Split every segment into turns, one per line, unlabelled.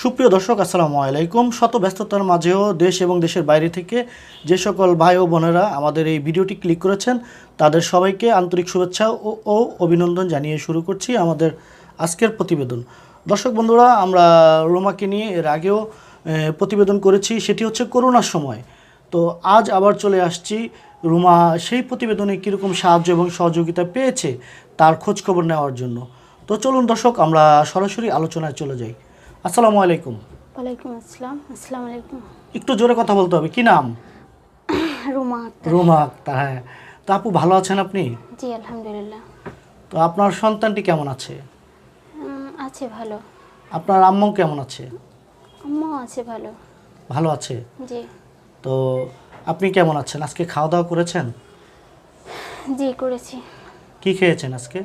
সুপ্রিয় দর্শক, আসসালামু আলাইকুম। শত ব্যস্ততার মাঝেও দেশ এবং দেশের বাইরে থেকে যে সকল ভাই ও বোনেরা আমাদের এই ভিডিওটি ক্লিক করেছেন, তাদের সবাইকে আন্তরিক শুভেচ্ছা ও অভিনন্দন জানিয়ে শুরু করছি আমাদের আজকের প্রতিবেদন। দর্শক বন্ধুরা, আমরা রোমাকে নিয়ে এর আগেও প্রতিবেদন করেছি, সেটি হচ্ছে করোনার সময়। তো আজ আবার চলে আসছি। রুমা সেই প্রতিবেদনে কীরকম সাহায্য এবং সহযোগিতা পেয়েছে, তার খোঁজখবর নেওয়ার জন্য। তো চলুন দর্শক, আমরা সরাসরি আলোচনায় চলে যাই। আসসালামু আলাইকুম।
ওয়ালাইকুম আসসালাম। আসসালামু আলাইকুম।
একটু জোরে কথা বলতে হবে কি নাম?
রুমা আক্তার।
রুমা আক্তার হ্যাঁ। তো আপু ভালো আছেন আপনি?
জি আলহামদুলিল্লাহ।
তো আপনার সন্তানটি কেমন আছে?
উম, আছে ভালো।
আপনার আম্মু কেমন আছে?
আম্মাও আছে ভালো।
ভালো আছে?
জি।
তো আপনি কেমন আছেন? আজকে খাওয়া দাওয়া করেছেন?
জি করেছি।
কি খেয়েছেন আজকে?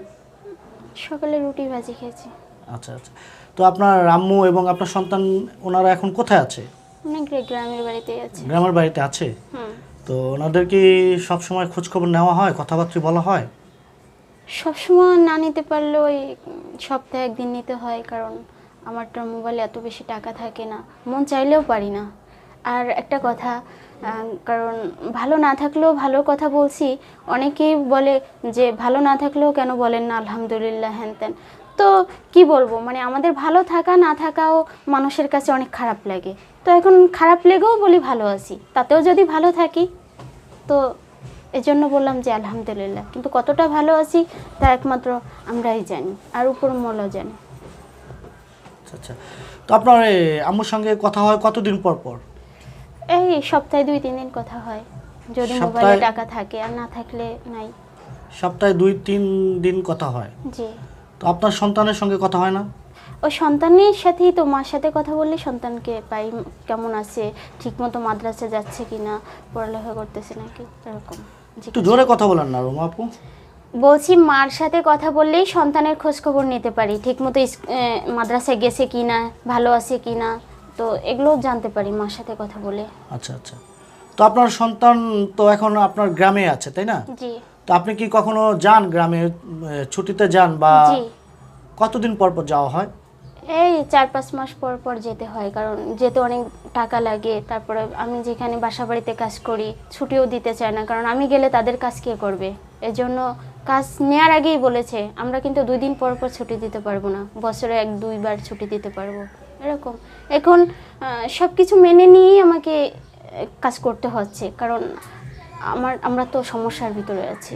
সকালে রুটি ভাজি খেয়েছি।
আচ্ছা আচ্ছা। তো আপনার আম্মু এবং আপনার সন্তান ওনারা এখন কোথায় আছে?
গ্রামের বাড়িতে আছে।
গ্রামের বাড়িতে আছে? তো ওনাদের কি সবসময় খোঁজ খবর নেওয়া হয় কথাবার্তা বলা হয়?
সবসময় না নিতে পারলেও ওই সপ্তাহে একদিন নিতে হয় কারণ আমার তো মোবাইলে এত বেশি টাকা থাকে না। মন চাইলেও পারি না। আর একটা কথা কারণ ভালো না থাকলেও ভালো কথা বলছি অনেকেই বলে যে ভালো না থাকলেও কেন বলেন না আলহামদুলিল্লাহ হ্যান ত্যান তো কি বলব? মানে আমাদের ভালো থাকা না থাকাও মানুষের কাছে অনেক খারাপ লাগে। তো এখন খারাপ লেগেও বলি ভালো আছি তাতেও যদি ভালো থাকি। তো এজন্য বললাম যে আলহামদুলিল্লাহ কিন্তু কতটা ভালো আছি তা একমাত্র আমরাই জানি আর উপর মলাও জানি।
আচ্ছা আচ্ছা। তো আপনার আম্মুর সঙ্গে কথা হয় কতদিন পর পর?
এই সপ্তাহে দুই তিন দিন কথা হয়। যদি মোবাইলে টাকা থাকে আর না থাকলে নাই।
সপ্তাহে দুই তিন দিন কথা হয়।
জি।
তো আপনার সন্তানের সঙ্গে কথা হয় না?
ওই সন্তানের সাথেই তো মার সাথে কথা বললে সন্তানকে পাই কেমন আছে ঠিকমতো মাদ্রাসা যাচ্ছে কিনা পড়ালেখা করতেছে নাকি এরকম
একটু জোরে কথা বলেন না রুমা আপু।
বলছি মার সাথে কথা বললেই সন্তানের খোঁজ খবর নিতে পারি ঠিকমতো মাদ্রাসায় গেছে কি না ভালো আছে কি না তো এগুলোও জানতে পারি মার সাথে কথা বলে।
আচ্ছা আচ্ছা। তো আপনার সন্তান তো এখন আপনার গ্রামে আছে তাই না?
জি।
তো আপনি কি কখনো যান গ্রামে ছুটিতে যান বা
জি।
কতদিন পর পর যাওয়া হয়?
এই চার পাঁচ মাস পর পর যেতে হয় কারণ যেতে অনেক টাকা লাগে। তারপরে আমি যেখানে বাসা বাড়িতে কাজ করি ছুটিও দিতে চায় না কারণ আমি গেলে তাদের কাজ কে করবে? এজন্য কাজ নেওয়ার আগেই বলেছে আমরা কিন্তু দুই দিন পর পর ছুটি দিতে পারব না বছরে এক দুইবার ছুটি দিতে পারব এরকম। এখন সব কিছু মেনে নিয়েই আমাকে কাজ করতে হচ্ছে কারণ আমার আমরা তো সমস্যার ভিতরে আছি।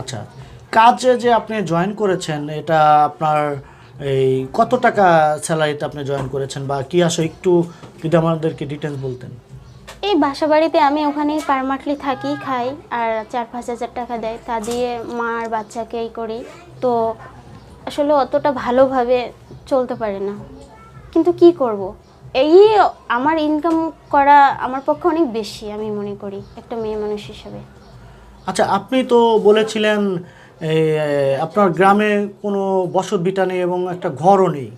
আচ্ছা কাজে যে আপনি জয়েন করেছেন এটা আপনার এই কত টাকা স্যালারিতে আপনি জয়েন করেছেন বা কি আসো একটু যদি আমাদেরকে ডিটেলস বলতেন?
এই বাসা বাড়িতে আমি ওখানেই পারমাটলি থাকি খাই আর চার পাঁচ হাজার টাকা দেয়। তা দিয়ে মা আর বাচ্চাকেই করি। তো আসলে অতটা ভালোভাবে চলতে পারে না। কিন্তু কি করব। এই আমার ইনকাম করা আমার পক্ষে অনেক বেশি আমি মনে করি একটা মেয়ে মানুষ হিসেবে।
আচ্ছা আপনি তো বলেছিলেন এই, আপনার গ্রামে কোনো বসত ভিটা নেই এবং একটা ঘরও নেই।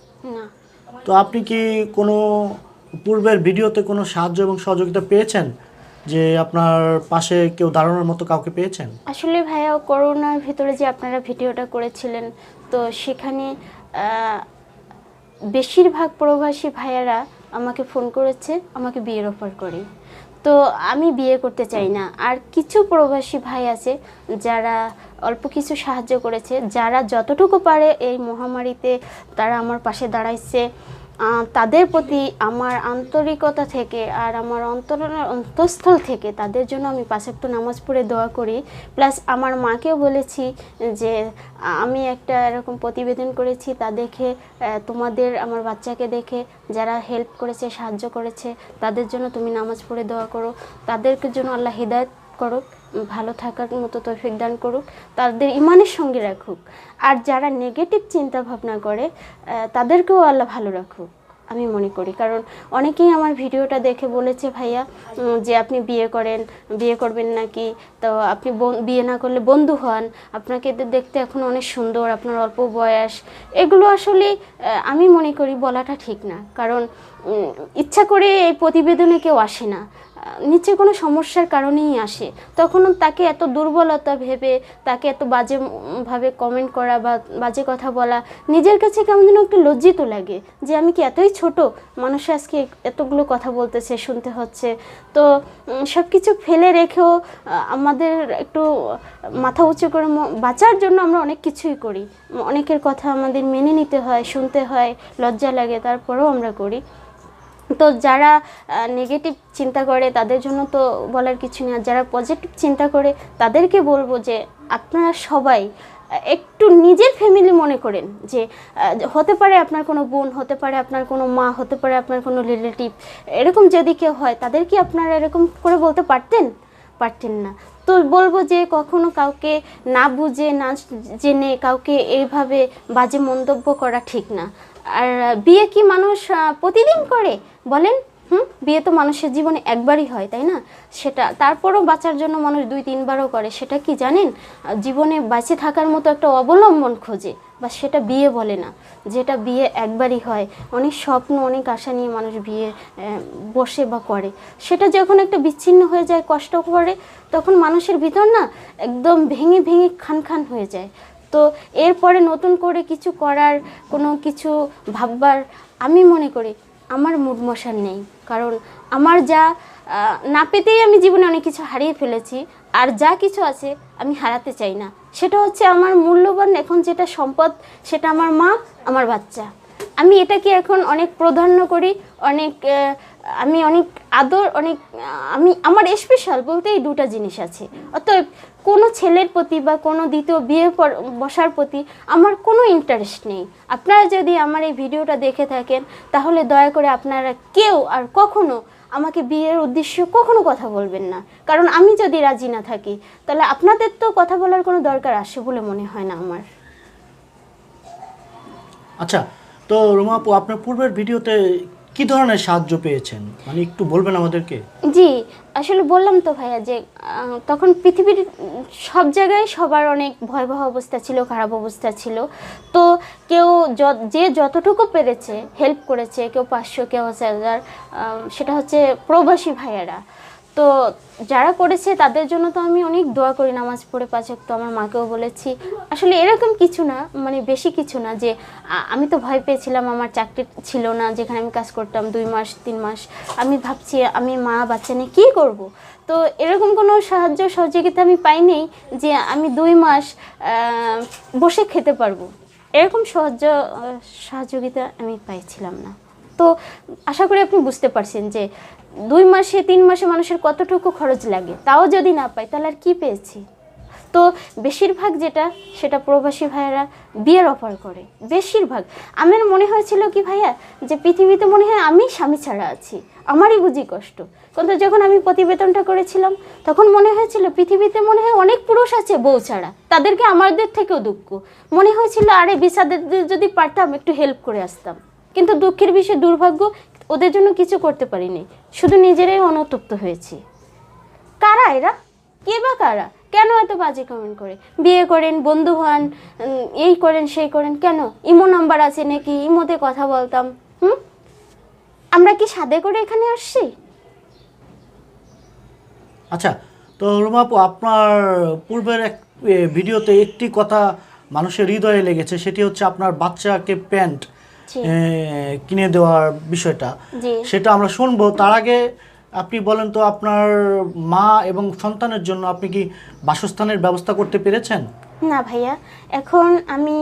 তো আপনি কি কোনো পূর্বের ভিডিওতে কোনো সাহায্য এবং সহযোগিতা পেয়েছেন? যে আপনার পাশে কেউ দাঁড়ানোর মতো কাউকে পেয়েছেন?
আসলে ভাইয়া করোনার ভিতরে যে আপনারা ভিডিওটা করেছিলেন তো সেখানে বেশিরভাগ প্রবাসী ভাইয়ারা আমাকে ফোন করেছে আমাকে বিয়ের অফার করে তো আমি বিয়ে করতে চাই না। আর কিছু প্রবাসী ভাই আছে যারা অল্প কিছু সাহায্য করেছে, যারা যতটুকু পারে এই মহামারীতে তারা আমার পাশে দাঁড়াইছে। তাদের প্রতি আমার আন্তরিকতা থেকে আর আমার অন্তর অন্তঃস্থল থেকে তাদের জন্য আমি পাঁচাত্ত নামাজ পড়ে দোয়া করি। প্লাস আমার মাকেও বলেছি যে, আমি একটা এরকম প্রতিবেদন করেছি, তা দেখে তোমাদের আমার বাচ্চাকে দেখে, যারা হেল্প করেছে, সাহায্য করেছে, তাদের জন্য তুমি নামাজ পড়ে দোয়া করো। তাদেরকে জন্য আল্লাহ হৃদায়ত করুক, ভালো থাকার মতো তৌফিক দান করুক, তাদের ইমানের সঙ্গে রাখুক। আর যারা নেগেটিভ চিন্তা ভাবনা করে তাদেরকেও আল্লাহ ভালো রাখুক, আমি মনে করি। কারণ অনেকেই আমার ভিডিওটা দেখে বলেছে, ভাইয়া যে আপনি বিয়ে করেন, বিয়ে করবেন নাকি? তো আপনি বিয়ে না করলে বন্ধু হন। আপনাকে তো দেখতে এখন অনেক সুন্দর, আপনার অল্প বয়স। এগুলো আসলে আমি মনে করি বলাটা ঠিক না। কারণ ইচ্ছা করে এই প্রতিবেদনে কেউ আসে না। নিচে কোনো সমস্যার কারণেই আসে। তখন তাকে এত দুর্বলতা ভেবে তাকে এত বাজে উম, ভাবে কমেন্ট করা বা বাজে কথা বলা নিজের কাছে কেমন যেন একটু লজ্জিত লাগে যে আমি কি এতই ছোট? মানুষ আজকে এতগুলো কথা বলতেছে শুনতে হচ্ছে। তো সব কিছু ফেলে রেখেও আমাদের একটু মাথা উঁচু করে বাঁচার জন্য আমরা অনেক কিছুই করি। অনেকের কথা আমাদের মেনে নিতে হয় শুনতে হয় লজ্জা লাগে তারপরেও আমরা করি। তো যারা নেগেটিভ চিন্তা করে তাদের জন্য তো বলার কিছু নেই। আর যারা পজিটিভ চিন্তা করে তাদেরকে বলব যে আপনারা সবাই একটু নিজের ফ্যামিলি মনে করেন যে হতে পারে আপনার কোনো বোন, হতে পারে আপনার কোনো মা, হতে পারে আপনার কোনো রিলেটিভ এরকম যদি কেউ হয় তাদের কি আপনারা এরকম করে বলতে পারতেন? পারতেন না। তো বলব যে কখনো কাউকে না বুঝে, না জেনে কাউকে এইভাবে বাজে মন্তব্য করা ঠিক না। আর বিয়ে কি মানুষ প্রতিদিন করে? বলেন, হুম? বিয়ে তো মানুষের জীবনে একবারই হয়, তাই না? সেটা, তারপরও বাঁচার জন্য মানুষ দুই, তিনবারও করে, সেটা কি জানেন? জীবনে বেঁচে থাকার মতো একটা অবলম্বন খোঁজে, বা সেটা বিয়ে বলে না, যেটা বিয়ে একবারই হয়। অনেক স্বপ্ন, অনেক আশা নিয়ে মানুষ বিয়ে বসে বা করে। সেটা যখন একটা বিচ্ছিন্ন হয়ে যায়, কষ্ট করে, তখন মানুষের ভিতর না একদম ভেঙে ভেঙে খান খান হয়ে যায়। তো এরপরে নতুন করে কিছু করার কোনো কিছু ভাববার আমি মনে করি আমার মুড মশার নেই। কারণ আমার যা না পেতেই আমি জীবনে অনেক কিছু হারিয়ে ফেলেছি আর যা কিছু আছে আমি হারাতে চাই না। সেটা হচ্ছে আমার মূল্যবান এখন যেটা সম্পদ, সেটা আমার মা, আমার বাচ্চা। আমি এটাকে এখন অনেক প্রাধান্য করি, অনেক আমি অনেক আদর, অনেক আমি, আমার স্পেশাল বলতে এই দুটা জিনিস আছে। অতএব কোনো ছেলের প্রতি বা কোনো দ্বিতীয় বিয়ে বসার প্রতি আমার কোনো ইন্টারেস্ট নেই। আপনারা যদি আমার এই ভিডিওটা দেখে থাকেন, তাহলে দয়া করে আপনারা কেউ আর কখনো আমাকে বিয়ের উদ্দেশ্য কখনো কথা বলবেন না। কারণ আমি যদি রাজি না থাকি, তাহলে আপনাদের তো কথা বলার কোনো দরকার আসে বলে মনে হয় না আমার।
আচ্ছা তো রুমা আপু আপনার পূর্বের ভিডিওতে কি ধরনের সাহায্য পেয়েছেন? মানে একটু বলবেন আমাদেরকে।
জি, আসলে বললাম তো ভাইয়া যে তখন পৃথিবীর সব জায়গায় সবার অনেক ভয়াবহ অবস্থা ছিল, খারাপ অবস্থা ছিল। তো কেউ য- যতটুকু পেরেছে হেল্প করেছে, কেউ পাঁচশো, কেউ হাজার সেটা হচ্ছে প্রবাসী ভাইয়েরা। তো যারা করেছে, তাদের জন্য তো আমি অনেক দোয়া করি নামাজ পড়ে পাঁচ তো আমার মাকেও বলেছি। আসলে এরকম কিছু না মানে বেশি কিছু না যে আমি তো ভয় পেয়েছিলাম, আমার চাকরি ছিল না, যেখানে আমি কাজ করতাম দুই মাস, তিন মাস। আমি ভাবছি, আমি মা, বাচ্চা নিয়ে কী করব? তো এরকম কোনো সাহায্য, সহযোগিতা আমি পাইনি যে, আমি দুই মাস বসে খেতে পারব। এরকম সাহায্য সহযোগিতা আমি পাইছিলাম না। তো আশা করি আপনি বুঝতে পারছেন যে দুই মাসে, তিন মাসে মানুষের কতটুকু খরচ লাগে? তাও যদি না পাই, তাহলে আর কী পেয়েছি? তো বেশিরভাগ যেটা, সেটা প্রবাসী ভাইয়েরা বিয়ের অফার করে। বেশিরভাগ। আমার মনে হয়েছিল কি ভাইয়া, যে পৃথিবীতে মনে হয় আমি স্বামী ছাড়া আছি। আমারই বুঝি কষ্ট। কিন্তু যখন আমি প্রতিবেদনটা করেছিলাম, তখন মনে হয়েছিল পৃথিবীতে মনে হয় অনেক পুরুষ আছে বউ ছাড়া। তাদেরকে আমাদের থেকেও দুঃখ। মনে হয়েছিল, আরে বিসাদের যদি পারতাম, একটু হেল্প করে আসতাম। কিন্তু দুঃখের বিষয়ে, দুর্ভাগ্য ওদের জন্য কিছু করতে পারিনি, শুধু নিজেরাই অনুতপ্ত হয়েছি। কারা এরা? কে বা কারা? কেন এত বাজে কমেন্ট করে? বিয়ে করেন, বন্ধু হন এই করেন, সেই করেন, কেন? ইমো নাম্বার আছে নাকি? ইমোতে কথা বলতাম, হুম? আমরা কি সাদে করে এখানে আসছি?
আচ্ছা তো রুমা আপু, আপনার পূর্বের এক ভিডিওতে একটি কথা মানুষের হৃদয়ে লেগেছে, সেটি হচ্ছে আপনার বাচ্চাকে প্যান্ট কিনে দেওয়ার বিষয়টা। সেটা আমরা শুনব। তার আগে আপনি বলেন তো আপনার মা এবং সন্তানের জন্য আপনি কি বাসস্থানের ব্যবস্থা করতে পেরেছেন?
না ভাইয়া, এখন আমি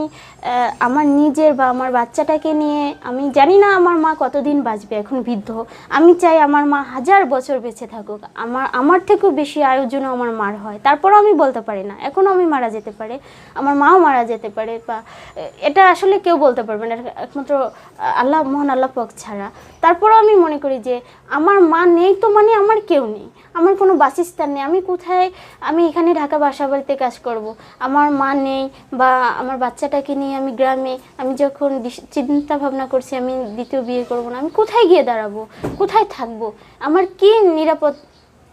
আমার নিজের বা আমার বাচ্চাটাকে নিয়ে আমি জানি না আমার মা কতদিন বাঁচবে এখন বৃদ্ধ। আমি চাই আমার মা হাজার বছর বেঁচে থাকুক। আমার আমার থেকেও বেশি আয়োজন আমার মার হয়। তারপরও আমি বলতে পারি না। এখনও আমি মারা যেতে পারে। আমার মাও মারা যেতে পারে বা এটা আসলে কেউ বলতে পারবে না। একমাত্র আল্লাহ, মোহন আল্লাহ পক ছাড়া। তারপরও আমি মনে করি যে, আমার মা নেই তো মানে আমার কেউ নেই। আমার কোনো বাসস্থান নেই। আমি কোথায়, আমি এখানে ঢাকা বাসা বাড়িতে কাজ করব। আমার মা নেই বা আমার বাচ্চাটাকে নিয়ে আমি গ্রামে, আমি যখন চিন্তা ভাবনা করছি, আমি দ্বিতীয় বিয়ে করব না, আমি কোথায় গিয়ে দাঁড়াবো? কোথায় থাকব? আমার কি নিরাপদ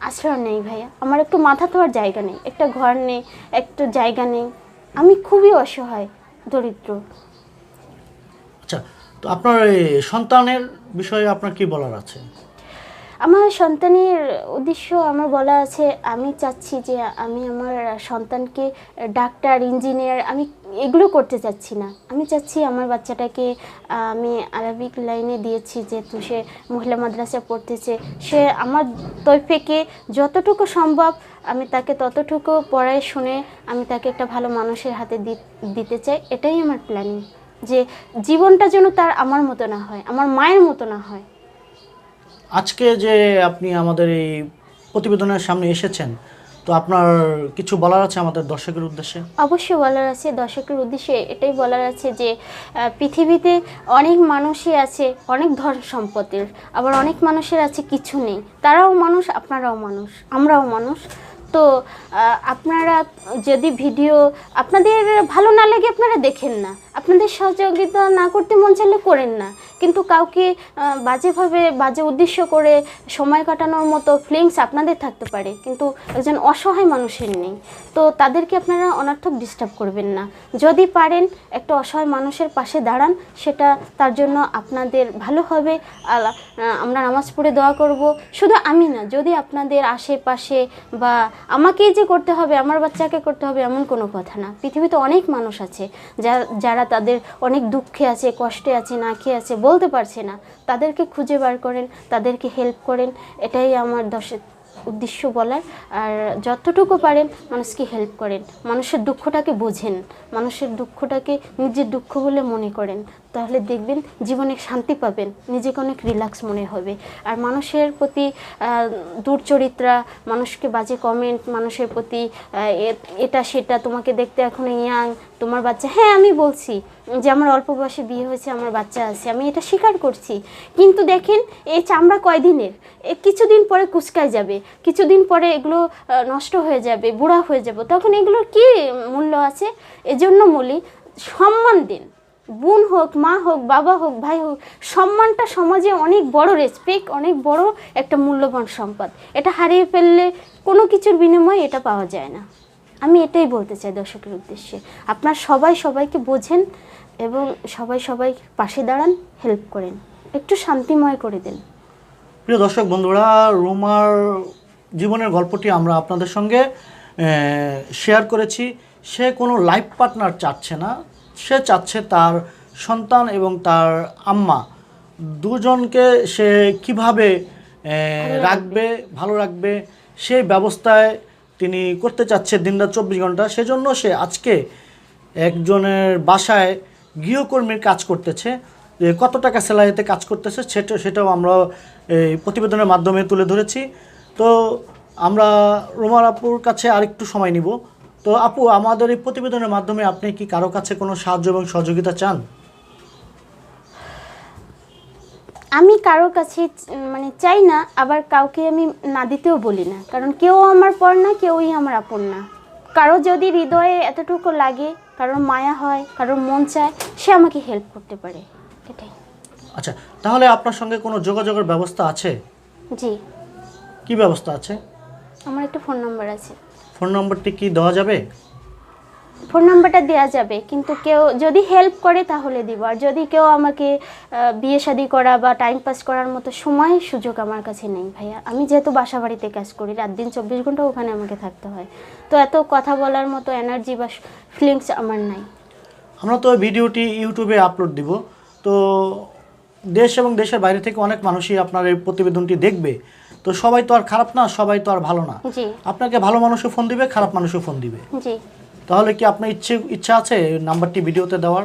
আশ্রয় নেই ভাইয়া? আমার একটু মাথা তোয়ার জায়গা নেই, একটা ঘর নেই, একটা জায়গা নেই। আমি খুবই অসহায়, দরিদ্র।
আচ্ছা তো আপনার সন্তানের বিষয়ে আপনার কি বলার আছে?
আমার সন্তানের উদ্দেশ্য আমার বলা আছে, আমি চাচ্ছি যে আমি আমার সন্তানকে ডাক্তার, ইঞ্জিনিয়ার, আমি এগুলো করতে চাচ্ছি না। আমি চাচ্ছি আমার বাচ্চাটাকে, আমি আরবিক লাইনে দিয়েছি যেহেতু সে মহিলা মাদ্রাসা পড়তেছে। সে আমার তৈফেকে যতটুকু সম্ভব আমি তাকে ততটুকু পড়ায় শুনে আমি তাকে একটা ভালো মানুষের হাতে দিতে চাই। এটাই আমার প্ল্যানিং যে জীবনটা যেন তার আমার মতো না হয়, আমার মায়ের মতো না হয়।
আজকে যে আপনি আমাদের এই প্রতিবেদনের সামনে এসেছেন, তো আপনার কিছু বলার আছে আমাদের দর্শকের উদ্দেশ্যে?
অবশ্যই বলার আছে। দর্শকের উদ্দেশ্যে এটাই বলার আছে যে পৃথিবীতে অনেক মানুষই আছে, অনেক ধন সম্পদের আবার অনেক মানুষের আছে কিছু নেই। তারাও মানুষ, আপনারাও মানুষ, আমরাও মানুষ। তো আপনারা যদি ভিডিও আপনাদের ভালো না লাগে আপনারা দেখেন না। আপনাদের সহযোগিতা না করতে মন চাইলে করেন না। কিন্তু কাউকে বাজেভাবে বাজে উদ্দেশ্য করে সময় কাটানোর মতো ফিলিংস আপনাদের থাকতে পারে। কিন্তু একজন অসহায় মানুষের নেই। তো তাদেরকে আপনারা অনর্থক ডিস্টার্ব করবেন না। যদি পারেন একটা অসহায় মানুষের পাশে দাঁড়ান, সেটা তার জন্য আপনাদের ভালো হবে। আমরা নামাজ পড়ে দোয়া করব। শুধু আমি না, যদি আপনাদের আশেপাশে বা আমাকেই যে করতে হবে, আমার বাচ্চাকে করতে হবে এমন কোনো কথা না। পৃথিবীতে অনেক মানুষ আছে যা- যারা তাদের অনেক দুঃখে আছে, কষ্টে আছে, না খেয়ে আছে, বলতে পারছে না। তাদেরকে খুঁজে বার করেন, তাদেরকে হেল্প করেন। এটাই আমার দশের উদ্দেশ্য বলার আর যতটুকু পারেন মানুষকে হেল্প করেন। মানুষের দুঃখটাকে বোঝেন। মানুষের দুঃখটাকে নিজের দুঃখ বলে মনে করেন। তাহলে দেখবেন জীবনে শান্তি পাবেন, নিজেকে অনেক রিল্যাক্স মনে হবে। আর মানুষের প্রতি দুর্চরিত্রা, মানুষকে বাজে কমেন্ট মানুষের প্রতি এটা সেটা, তোমাকে দেখতে এখন ইয়াং তোমার বাচ্চা হ্যাঁ আমি বলছি যে আমার অল্প বয়সে বিয়ে হয়েছে, আমার বাচ্চা আছে, আমি এটা স্বীকার করছি। কিন্তু দেখেন, এই চামড়া কয়দিনের? কিছুদিন পরে কুচকায় যাবে, কিছুদিন পরে এগুলো নষ্ট হয়ে যাবে, বুড়া হয়ে যাবে। তখন এগুলোর কি মূল্য আছে? এজন্য বলি, সম্মান দিন। বোন হোক, মা হোক, বাবা হোক, ভাই হোক, সম্মানটা সমাজে অনেক বড় রেসপেক্ট অনেক বড় একটা মূল্যবান সম্পদ। এটা হারিয়ে ফেললে কোনো কিছুর বিনিময়ে এটা পাওয়া যায় না। আমি এটাই বলতে চাই দর্শকের উদ্দেশ্যে। আপনার সবাই সবাইকে বোঝেন এবং সবাই সবাই পাশে দাঁড়ান হেল্প করেন। একটু শান্তিময় করে দেন।
প্রিয় দর্শক বন্ধুরা রুমার জীবনের গল্পটি আমরা আপনাদের সঙ্গে শেয়ার করেছি। সে কোনো লাইফ পার্টনার চাচ্ছে না। সে চাচ্ছে তার সন্তান এবং তার আম্মা। দুজনকে সে কীভাবে রাখবে ভালো রাখবে সেই ব্যবস্থায় তিনি করতে চাচ্ছে দিনরাত চব্বিশ ঘণ্টা, সেজন্য সে আজকে একজনের বাসায় গৃহকর্মীর কাজ করতেছে। কত টাকা স্যালারিতে কাজ করতেছে সেটা সেটাও আমরা এই প্রতিবেদনের মাধ্যমে তুলে ধরেছি। তো আমরা রোমার আপুর কাছে আরেকটু সময় নিব। তো আপু, আমাদের এই প্রতিবেদনের মাধ্যমে আপনি কি কারও কাছে কোনো সাহায্য এবং সহযোগিতা চান?
আমি কারও কাছে মানে চাই না আবার কাউকে আমি না দিতেও বলি না। কারণ কেউ আমার পর না কেউই আমার আপন না। কারও যদি হৃদয়ে এতটুকু লাগে কারোর মায়া হয় কারোর মন চায় সে আমাকে হেল্প করতে পারে। এটাই।
আচ্ছা তাহলে আপনার সঙ্গে কোনো যোগাযোগের ব্যবস্থা আছে?
জি।
কি ব্যবস্থা আছে?
আমার একটা ফোন নাম্বার আছে।
ফোন নম্বরটি কি দেওয়া যাবে?
ফোন নাম্বারটা দেওয়া যাবে কিন্তু কেউ যদি হেল্প করে তাহলে দিব। আর যদি কেউ আমাকে বিয়ে শাদি করা বা টাইম পাস করার মতো সময় সুযোগ আমার কাছে নেই ভাইয়া। আমি যেহেতু বাসা বাড়িতে কাজ করি রাত দিন চব্বিশ ঘণ্টা ওখানে আমাকে থাকতে হয়। তো এত কথা বলার মতো এনার্জি বা ফিলিংস আমার নাই।
আমরা তো ভিডিওটি ইউটিউবে আপলোড দিব। তো দেশ এবং দেশের বাইরে থেকে অনেক মানুষই আপনার এই প্রতিবেদনটি দেখবে। তো সবাই তো আর খারাপ না সবাই তো আর ভালো না।
জি।
আপনাকে ভালো মানুষও ফোন দিবে খারাপ মানুষও ফোন দিবে।
জি।
তাহলে কি আপনার ইচ্ছে ইচ্ছা আছে নাম্বারটি ভিডিওতে দেওয়ার?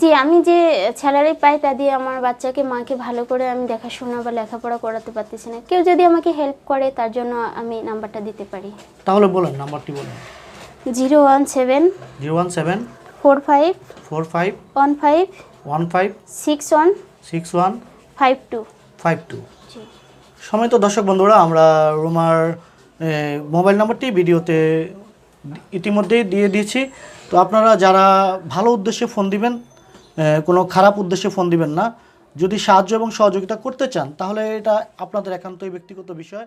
জি আমি যে স্যালারি পাই তা দিয়ে আমার বাচ্চাকে মাকে ভালো করে আমি দেখাশোনা বা লেখাপড়া করাতে পারতেছি না। কেউ যদি আমাকে হেল্প করে তার জন্য আমি নাম্বারটা দিতে পারি।
তাহলে বলেন নাম্বারটি বলেন।
Zero one seven
zero one seven
four five
four five
one five
one five
six one
six one
five two.
Five two.
জি।
সময় তো দর্শক বন্ধুরা আমরা রুমার মোবাইল নাম্বারটি ভিডিওতে ইতিমধ্যেই দিয়ে দিয়েছি। তো আপনারা যারা ভালো উদ্দেশ্যে ফোন দিবেন কোনো খারাপ উদ্দেশ্যে ফোন দিবেন না, যদি সাহায্য এবং সহযোগিতা করতে চান, তাহলে এটা আপনাদের একান্তই ব্যক্তিগত বিষয়।